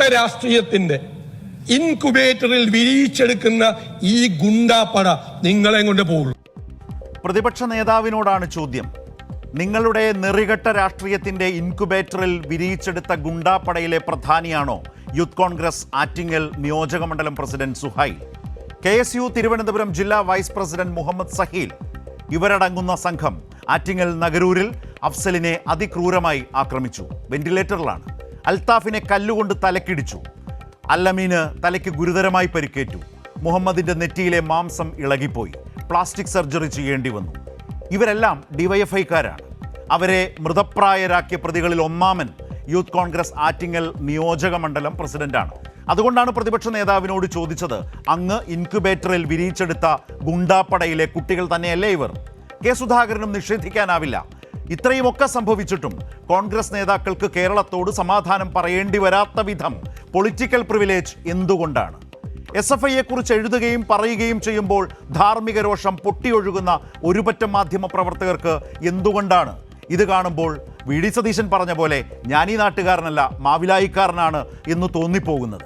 നെറികെട്ട രാഷ്ട്രീയത്തിന്റെ ഇൻകുബേറ്ററിൽ വിരിയിച്ചെടുക്കുന്ന ഈ ഗുണ്ടാപ്പട നിങ്ങളെ കൊണ്ട് പോകുള്ളൂ. പ്രതിപക്ഷ നേതാവിനോടാണ് ചോദ്യം. നിങ്ങളുടെ നെറികെട്ട രാഷ്ട്രീയത്തിന്റെ ഇൻകുബേറ്ററിൽ വിരിയിച്ചെടുത്ത ഗുണ്ടാപ്പടയിലെ പ്രധാനിയാണോ യൂത്ത് കോൺഗ്രസ് ആറ്റിങ്ങൽ നിയോജകമണ്ഡലം president Suhail? K S U Thiruvananthapuram ജില്ലാ വൈസ് പ്രസിഡന്റ് മുഹമ്മദ് സഹീൽ. ഇവരടങ്ങുന്ന സംഘം ആറ്റിങ്ങൽ നഗരൂരിൽ അഫ്സലിനെ അതിക്രൂരമായി ആക്രമിച്ചു. വെന്റിലേറ്ററിലാണ്. അൽത്താഫിനെ കല്ലുകൊണ്ട് തലക്കിടിച്ചു. അല്ലമീന് തലയ്ക്ക് ഗുരുതരമായി പരിക്കേറ്റു. മുഹമ്മദിന്റെ നെറ്റിയിലെ മാംസം ഇളകിപ്പോയി. പ്ലാസ്റ്റിക് സർജറി ചെയ്യേണ്ടി വന്നു. ഇവരെല്ലാം ഡിവൈഎഫ്ഐക്കാരാണ്. അവരെ മൃതപ്രായരാക്കിയ പ്രതികളിൽ ഒന്നാമൻ യൂത്ത് കോൺഗ്രസ് ആറ്റിങ്ങൽ നിയോജക മണ്ഡലം പ്രസിഡന്റാണ്. അതുകൊണ്ടാണ് പ്രതിപക്ഷ നേതാവിനോട് ചോദിച്ചത് അങ്ങ് ഇൻക്യുബേറ്ററിൽ വിരിയിച്ചെടുത്ത ഗുണ്ടാപ്പടയിലെ കുട്ടികൾ തന്നെയല്ലേ ഇവർ? കെ സുധാകരനും നിഷേധിക്കാനാവില്ല. ഇത്രയുമൊക്കെ സംഭവിച്ചിട്ടും കോൺഗ്രസ് നേതാക്കൾക്ക് കേരളത്തോട് സമാധാനം പറയേണ്ടി വരാത്ത വിധം പൊളിറ്റിക്കൽ പ്രിവിലേജ് എന്തുകൊണ്ടാണ്? എസ് എഫ് ഐയെ കുറിച്ച് എഴുതുകയും പറയുകയും ചെയ്യുമ്പോൾ ധാർമ്മിക രോഷം പൊട്ടിയൊഴുകുന്ന ഒരുപറ്റം മാധ്യമ പ്രവർത്തകർക്ക് എന്തുകൊണ്ടാണ്? ഇത് കാണുമ്പോൾ വി ഡി സതീശൻ പറഞ്ഞ പോലെ ഞാൻ ഈ നാട്ടുകാരനല്ല മാവിലായിക്കാരനാണ് എന്ന് തോന്നിപ്പോകുന്നത്.